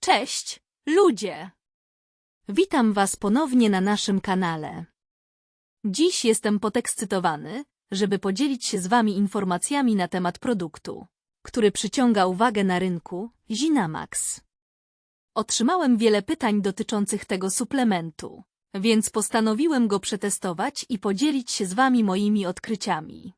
Cześć, ludzie! Witam Was ponownie na naszym kanale. Dziś jestem podekscytowany, żeby podzielić się z Wami informacjami na temat produktu, który przyciąga uwagę na rynku, Zinamax. Otrzymałem wiele pytań dotyczących tego suplementu, więc postanowiłem go przetestować i podzielić się z Wami moimi odkryciami.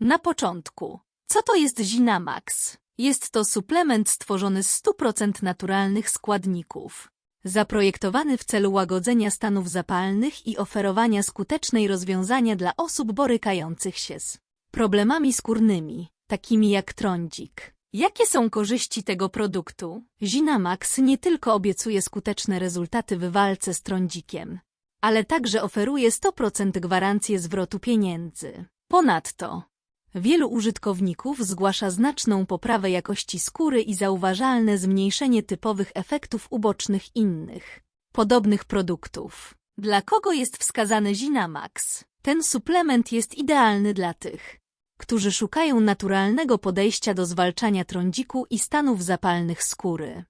Na początku, co to jest Zinamax? Jest to suplement stworzony z 100% naturalnych składników, zaprojektowany w celu łagodzenia stanów zapalnych i oferowania skutecznej rozwiązania dla osób borykających się z problemami skórnymi, takimi jak trądzik. Jakie są korzyści tego produktu? Zinamax nie tylko obiecuje skuteczne rezultaty w walce z trądzikiem, ale także oferuje 100% gwarancję zwrotu pieniędzy. Ponadto, wielu użytkowników zgłasza znaczną poprawę jakości skóry i zauważalne zmniejszenie typowych efektów ubocznych innych, podobnych produktów. Dla kogo jest wskazany Zinamax? Ten suplement jest idealny dla tych, którzy szukają naturalnego podejścia do zwalczania trądziku i stanów zapalnych skóry.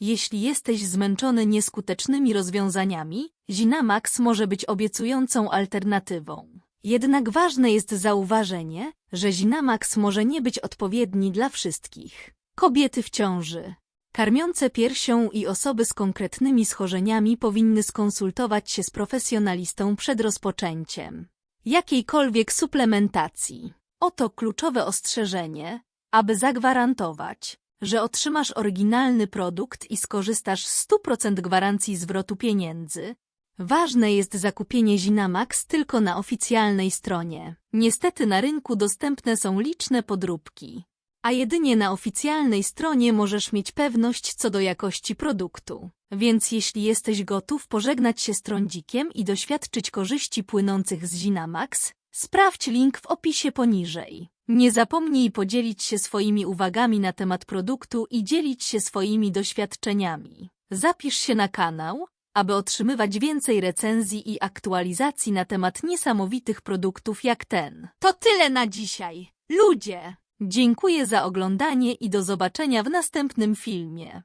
Jeśli jesteś zmęczony nieskutecznymi rozwiązaniami, Zinamax może być obiecującą alternatywą. Jednak ważne jest zauważenie, że Zinamax może nie być odpowiedni dla wszystkich. Kobiety w ciąży, karmiące piersią i osoby z konkretnymi schorzeniami powinny skonsultować się z profesjonalistą przed rozpoczęciem jakiejkolwiek suplementacji. Oto kluczowe ostrzeżenie, aby zagwarantować, że otrzymasz oryginalny produkt i skorzystasz z 100% gwarancji zwrotu pieniędzy. Ważne jest zakupienie Zinamax tylko na oficjalnej stronie. Niestety na rynku dostępne są liczne podróbki, a jedynie na oficjalnej stronie możesz mieć pewność co do jakości produktu. Więc jeśli jesteś gotów pożegnać się z trądzikiem i doświadczyć korzyści płynących z Zinamax, sprawdź link w opisie poniżej. Nie zapomnij podzielić się swoimi uwagami na temat produktu i dzielić się swoimi doświadczeniami. Zapisz się na kanał, aby otrzymywać więcej recenzji i aktualizacji na temat niesamowitych produktów jak ten. To tyle na dzisiaj. Ludzie! Dziękuję za oglądanie i do zobaczenia w następnym filmie.